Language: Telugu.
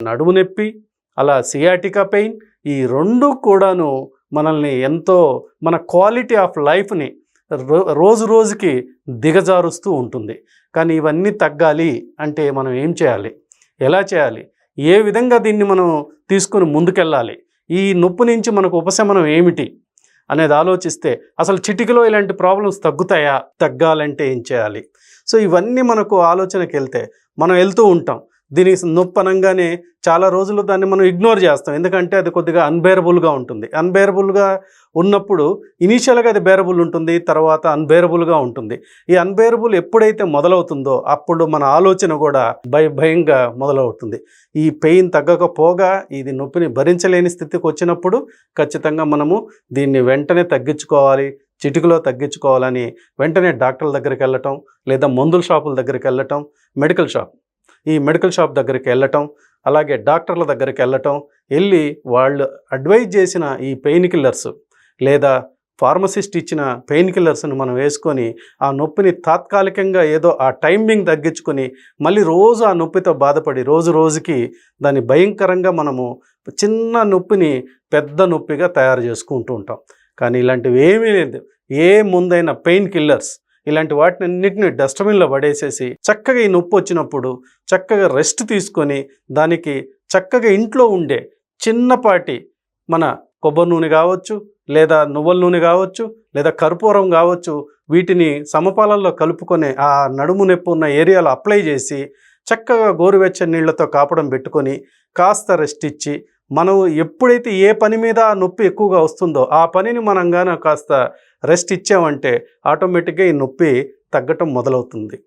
నడుము నొప్పి అలా సియాటికా పెయిన్ ఈ రెండు కూడాను మనల్ని ఎంతో మన క్వాలిటీ ఆఫ్ లైఫ్ని రో రోజు రోజుకి దిగజారుస్తూ ఉంటుంది. కానీ ఇవన్నీ తగ్గాలి అంటే మనం ఏం చేయాలి? ఎలా చేయాలి? ఏ విధంగా దీన్ని మనం తీసుకుని ముందుకెళ్ళాలి? ఈ నొప్పి నుంచి మనకు ఉపశమనం ఏమిటి? అనేది ఆలోచిస్తే అసలు చిటికలో ఇలాంటి ప్రాబ్లమ్స్ తగ్గుతాయా? తగ్గాలంటే ఏం చేయాలి? సో ఇవన్నీ మనకు ఆలోచనకి వెళ్తే మనం వెళ్తూ ఉంటాం. దీనికి నొప్పి అనగానే చాలా రోజులు దాన్ని మనం ఇగ్నోర్ చేస్తాం. ఎందుకంటే అది కొద్దిగా అన్బేరబుల్గా ఉంటుంది. అన్బేరబుల్గా ఉన్నప్పుడు ఇనీషియల్గా అది బేరబుల్ ఉంటుంది తర్వాత అన్బేరబుల్గా ఉంటుంది. ఈ అన్బేరబుల్ ఎప్పుడైతే మొదలవుతుందో అప్పుడు మన ఆలోచన కూడా భయ భయంగా మొదలవుతుంది. ఈ పెయిన్ తగ్గకపోగా ఇది నొప్పిని భరించలేని స్థితికి వచ్చినప్పుడు ఖచ్చితంగా మనము దీన్ని వెంటనే తగ్గించుకోవాలి చిటికలో తగ్గించుకోవాలని వెంటనే డాక్టర్ల దగ్గరికి వెళ్ళటం లేదా మందుల షాపుల దగ్గరికి వెళ్ళటం మెడికల్ షాప్ ఈ మెడికల్ షాప్ దగ్గరికి వెళ్ళటం అలాగే డాక్టర్ల దగ్గరికి వెళ్ళటం వెళ్ళి వాళ్ళు అడ్వైజ్ చేసిన ఈ పెయిన్ కిల్లర్స్ లేదా ఫార్మసిస్ట్ ఇచ్చిన పెయిన్ కిల్లర్స్ని మనం వేసుకొని ఆ నొప్పిని తాత్కాలికంగా ఏదో ఆ టైమింగ్ తగ్గించుకొని మళ్ళీ రోజు ఆ నొప్పితో బాధపడి రోజు రోజుకి దాన్ని భయంకరంగా మనము చిన్న నొప్పిని పెద్ద నొప్పిగా తయారు చేసుకుంటూ ఉంటాం. కానీ ఇలాంటివి ఏమీ లేదు. ఏ ముందైన పెయిన్ కిల్లర్స్ ఇలాంటి వాటిని అన్నిటిని డస్ట్బిన్లో పడేసేసి చక్కగా ఈ నొప్పి వచ్చినప్పుడు చక్కగా రెస్ట్ తీసుకొని దానికి చక్కగా ఇంట్లో ఉండే చిన్నపాటి మన కొబ్బరి నూనె కావచ్చు లేదా నువ్వుల నూనె కావచ్చు లేదా కర్పూరం కావచ్చు వీటిని సమపాలల్లో కలుపుకొని ఆ నడుము నొప్పి ఉన్న ఏరియాలో అప్లై చేసి చక్కగా గోరువెచ్చని నీళ్ళతో కాపడం పెట్టుకొని కాస్త రెస్ట్ ఇచ్చి మనం ఎప్పుడైతే ఏ పని మీద ఆ నొప్పి ఎక్కువగా వస్తుందో ఆ పనిని మనం గాన కాస్త రెస్ట్ ఇచ్చామంటే ఆటోమేటిక్గా ఈ నొప్పి తగ్గటం మొదలవుతుంది.